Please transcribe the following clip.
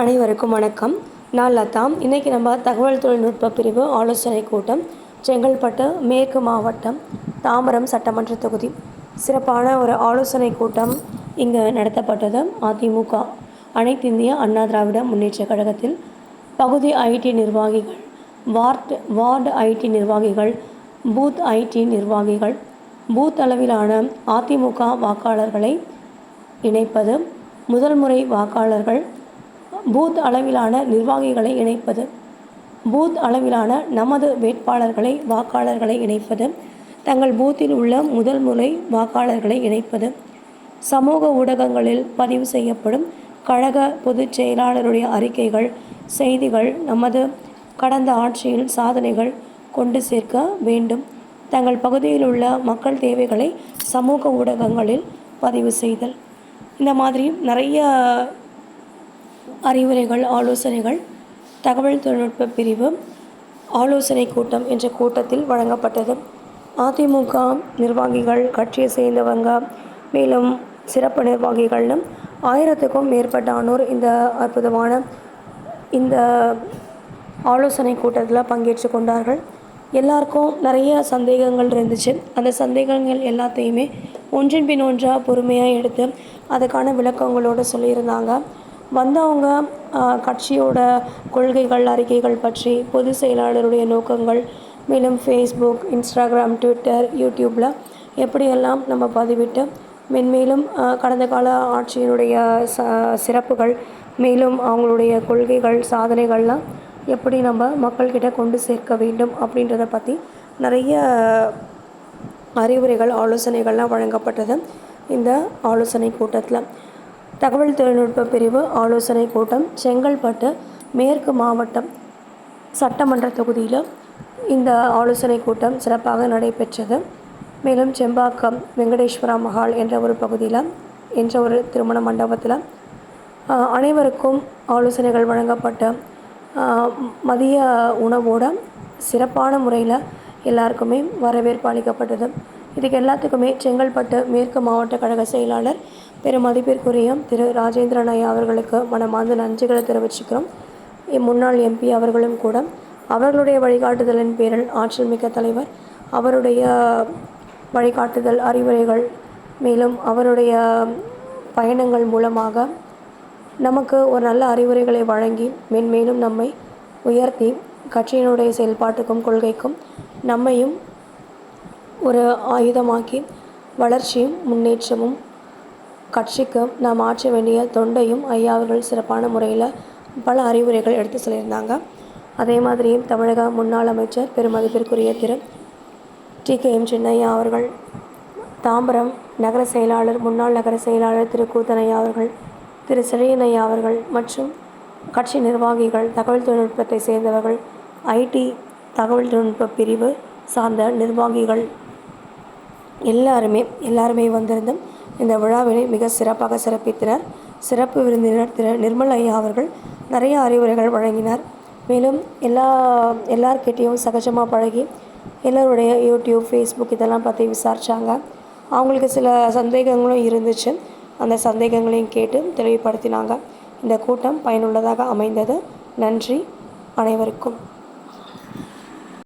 அனைவருக்கும் வணக்கம். நான் லதா. இன்றைக்கி நம்ம தகவல் தொழில்நுட்ப பிரிவு ஆலோசனை கூட்டம் செங்கல்பட்டு மேற்கு மாவட்டம் தாம்பரம் சட்டமன்ற தொகுதி. சிறப்பான ஒரு ஆலோசனை கூட்டம் இங்கு நடத்தப்பட்டது அதிமுக. அனைத்து இந்திய அண்ணா திராவிட முன்னேற்ற கழகத்தில் பகுதி ஐடி நிர்வாகிகள் வார்டு வார்டு ஐடி நிர்வாகிகள் பூத் ஐடி நிர்வாகிகள் பூத் அளவிலான அதிமுக வாக்காளர்களை இணைப்பது முதல் முறை வாக்காளர்கள் பூத் அளவிலான நிர்வாகிகளை இணைப்பது பூத் அளவிலான நமது வேட்பாளர்களை வாக்காளர்களை இணைப்பது தங்கள் பூத்தில் உள்ள முதல் முறை வாக்காளர்களை இணைப்பது சமூக ஊடகங்களில் பதிவு செய்யப்படும் கழக பொதுச் செயலாளருடைய அறிக்கைகள் செய்திகள் நமது கடந்த ஆட்சியில் சாதனைகள் கொண்டு சேர்க்க வேண்டும். தங்கள் பகுதியில் உள்ள மக்கள் தேவைகளை சமூக ஊடகங்களில் பதிவு செய்தல். இந்த மாதிரி நிறைய அறிவுரைகள் ஆலோசனைகள் தகவல் தொழில்நுட்ப பிரிவு ஆலோசனை கூட்டம் என்ற கூட்டத்தில் வழங்கப்பட்டது. அதிமுக நிர்வாகிகள் கட்சியை சேர்ந்தவங்க மேலும் சிறப்பு நிர்வாகிகள்னு ஆயிரத்துக்கும் மேற்பட்டானோர் இந்த அற்புதமான இந்த ஆலோசனை கூட்டத்தில் பங்கேற்று கொண்டார்கள். எல்லாருக்கும் நிறைய சந்தேகங்கள் இருந்துச்சு. அந்த சந்தேகங்கள் எல்லாத்தையுமே ஒன்றின் பின் ஒன்றாக பொறுமையாக எடுத்து அதுக்கான விளக்கங்களோடு சொல்லியிருந்தாங்க. வந்தவங்க கட்சியோட கொள்கைகள் அறிக்கைகள் பற்றி பொதுச் செயலாளருடைய நோக்கங்கள் மேலும் ஃபேஸ்புக் இன்ஸ்டாகிராம் ட்விட்டர் யூடியூப்பில் எப்படியெல்லாம் நம்ம பதிவிட்டு மென்மேலும் கடந்த கால ஆட்சியினுடைய ச சிறப்புகள் மேலும் அவங்களுடைய கொள்கைகள் சாதனைகள்லாம் எப்படி நம்ம மக்கள்கிட்ட கொண்டு சேர்க்க வேண்டும் அப்படின்றத பற்றி நிறைய அறிவுரைகள் ஆலோசனைகள்லாம் வழங்கப்பட்டது இந்த ஆலோசனை கூட்டத்தில். தகவல் தொழில்நுட்ப பிரிவு ஆலோசனை கூட்டம் செங்கல்பட்டு மேற்கு மாவட்டம் சட்டமன்ற தொகுதியில் இந்த ஆலோசனை கூட்டம் சிறப்பாக நடைபெற்றது. மேலும் செம்பாக்கம் வெங்கடேஸ்வரா மஹால் என்ற ஒரு பகுதியில் என்ற ஒரு திருமண மண்டபத்தில் அனைவருக்கும் ஆலோசனைகள் வழங்கப்பட்ட மதிய உணவோட சிறப்பான முறையில் எல்லாருக்குமே வரவேற்பு அளிக்கப்பட்டது. இதுக்கு எல்லாத்துக்குமே செங்கல்பட்டு மேற்கு மாவட்ட கழக செயலாளர் பெரும் மதிப்பிற்குரிய திரு ராஜேந்திரன் ஐயா அவர்களுக்கு மனமார்ந்த நன்றிகளை தெரிவிச்சுக்கிறோம். முன்னாள் எம்பி அவர்களும் கூட அவர்களுடைய வழிகாட்டுதலின் பேரில் ஆற்றல் மிக்க தலைவர் அவருடைய வழிகாட்டுதல் அறிவுரைகள் மேலும் அவருடைய பயணங்கள் மூலமாக நமக்கு ஒரு நல்ல அறிவுரைகளை வழங்கி மென்மேலும் நம்மை உயர்த்தி கட்சியினுடைய செயல்பாட்டுக்கும் கொள்கைக்கும் நம்மையும் ஒரு ஆயுதமாக்கி வளர்ச்சியும் முன்னேற்றமும் கட்சிக்கு நாம் ஆற்ற வேண்டிய தொண்டையும் ஐயா அவர்கள் சிறப்பான முறையில் பல அறிவுரைகள் எடுத்து சொல்லியிருந்தாங்க. அதே மாதிரியும் தமிழக முன்னாள் அமைச்சர் பெருமதிப்பிற்குரிய Thiru. T. K. M. Chinnaiya அவர்கள் தாம்பரம் நகர செயலாளர் முன்னாள் நகர செயலாளர் திரு. கூத்தனையா அவர்கள் திரு. செழியனையா அவர்கள் மற்றும் கட்சி நிர்வாகிகள் தகவல் தொழில்நுட்பத்தை சேர்ந்தவர்கள் ஐடி தகவல் தொழில்நுட்ப பிரிவு சார்ந்த நிர்வாகிகள் எல்லாருமே எல்லாருமே வந்திருந்தும் இந்த விழாவினை மிக சிறப்பாக சிறப்பித்தனர். சிறப்பு விருந்தினர் திரு நிர்மல் ஐயா அவர்கள் நிறைய அறிவுரைகள் வழங்கினார். மேலும் எல்லா எல்லார்கிட்டேயும் சகஜமாக பழகி எல்லோருடைய யூடியூப் ஃபேஸ்புக் இதெல்லாம் பற்றி விசாரித்தாங்க அவங்களுக்கு சில சந்தேகங்களும் இருந்துச்சு. அந்த சந்தேகங்களையும் கேட்டு தெளிவுபடுத்தினாங்க. இந்த கூட்டம் பயனுள்ளதாக அமைந்தது. நன்றி அனைவருக்கும்.